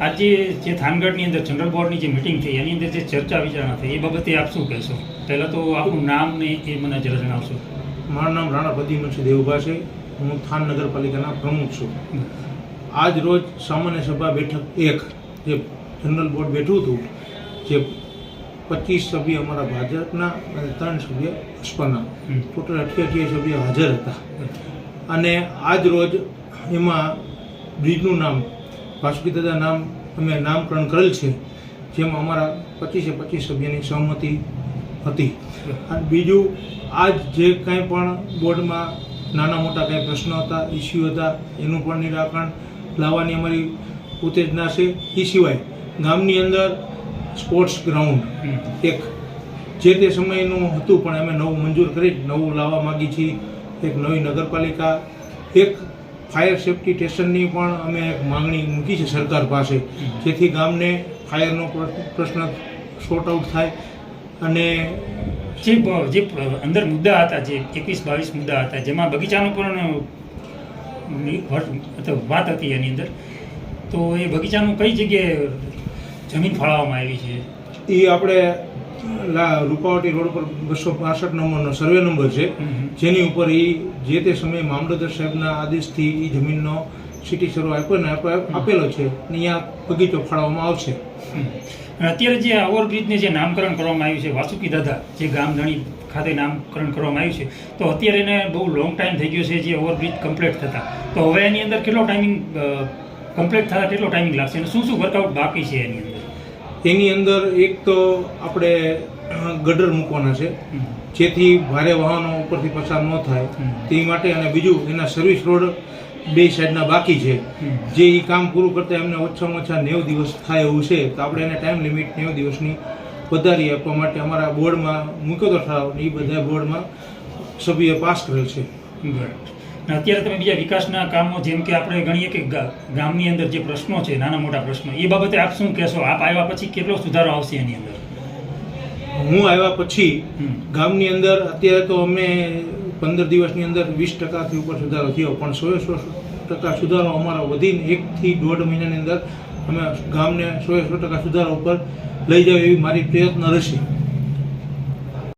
આજે જે થાનગઢની અંદર જનરલ બોર્ડની જે મિટિંગ થઈ એની અંદર જે ચર્ચા વિચારણા થઈ એ બાબતે આપ શું કહેશો? પહેલાં તો આપનું નામ ને એ મને જરા જણાવશો. મારું નામ રાણા પ્રદ્યુમનસિંહ દેવભા છે. હું થાન નગરપાલિકાના પ્રમુખ છું. આજ રોજ સામાન્ય સભા બેઠક એક જે જનરલ બોર્ડ બેઠું હતું જે પચીસ સભ્ય અમારા ભાજપના અને ત્રણ સભ્ય બસપાના હમ. ટોટલ અઠ્યાસી સભ્ય હાજર હતા. અને આજ રોજ એમાં બ્રિજનું નામ વાસુકી દાદા નામ, અમે નામકરણ કરેલ છે, જેમાં અમારા પચીસે પચીસ સભ્યની સહમતિ હતી. બીજું, આજ જે કાંઈ પણ બોર્ડમાં નાના મોટા કાંઈ પ્રશ્નો હતા ઇસ્યુ હતા, એનું પણ નિરાકરણ લાવવાની અમારી ઉત્તેજના છે. એ સિવાય, ગામની અંદર સ્પોર્ટ્સ ગ્રાઉન્ડ એક, જે તે સમયનું હતું, પણ અમે નવું મંજૂર કરી, નવું લાવવા માગી છીએ. એક નવી નગરપાલિકા, એક ફાયર સેફટી સ્ટેશનની પણ અમે એક માંગણી મૂકી છે સરકાર પાસે. જેથી ગામને ફાયરનો પ્રશ્ન સોર્ટ આઉટ થાય અને જે જે અંદર મુદ્દા હતા જે એકવીસ બાવીસ મુદ્દા હતા જેમાં બગીચાનો પણ વાત હતી એની અંદર. તો એ બગીચાનું કઈ જગ્યાએ જમીન ફાળવવામાં આવી છે? એ આપણે રૂપાવટી રોડ પર બસો પાસઠ નંબરનો સર્વે નંબર છે. જેની ઉપર એ જે તે સમયે મામલતદાર સાહેબના આદેશથી એ જમીનનો સિટી સર્વે આપ્યો ને આપેલો છે ને અહીંયા બગીચો ફાળવવામાં આવશે. અત્યારે જે ઓવરબ્રિજને જે નામકરણ કરવામાં આવ્યું છે વાસુકી દાદા જે ગામ ધણી ખાતે નામકરણ કરવામાં આવ્યું છે તો અત્યારે એને બહુ લોંગ ટાઈમ થઈ ગયો છે જે ઓવરબ્રિજ કમ્પ્લીટ થતા. તો હવે એની અંદર કેટલો ટાઈમિંગ કમ્પ્લીટ થતા કેટલો ટાઈમિંગ લાગશે અને શું શું વર્કઆઉટ બાકી છે એની અંદર? એની અંદર એક તો આપણે ગડર મૂકવાના છે. જેથી ભારે વાહનો ઉપરથી પસાર ન થાય. તે માટે અને બીજું એના સર્વિસ રોડ બે સાઈડના બાકી છે. જે એ કામ પૂરું કરતા એમને ઓછામાં ઓછા નેવ દિવસ થાય એવું છે. તો આપણે એને ટાઈમ લિમિટ નેવ દિવસની વધારી આપવા માટે અમારા બોર્ડમાં મૂક્યો તો ઠરાવ એ બધા બોર્ડમાં સભ્યોએ પાસ કરેલ છે. બરાબર. અત્યારે તમે બીજા વિકાસના કામો જેમ કે આપણે ગણીએ કે ગામની અંદર જે પ્રશ્નો છે નાના મોટા પ્રશ્નો એ બાબતે આપ શું કહેશો? આપ આવ્યા પછી કેટલો સુધારો આવશે એની અંદર? હું આવ્યા પછી ગામની અંદર અત્યારે તો અમે પંદર દિવસની અંદર વીસ ટકાથી ઉપર સુધારો થયો પણ સો સો ટકા સુધારો અમારો વધીને એકથી દોઢ મહિનાની અંદર અમે ગામને સો સો ટકા સુધારો ઉપર લઈ જાવ એવી મારી પ્રયત્ન રહેશે.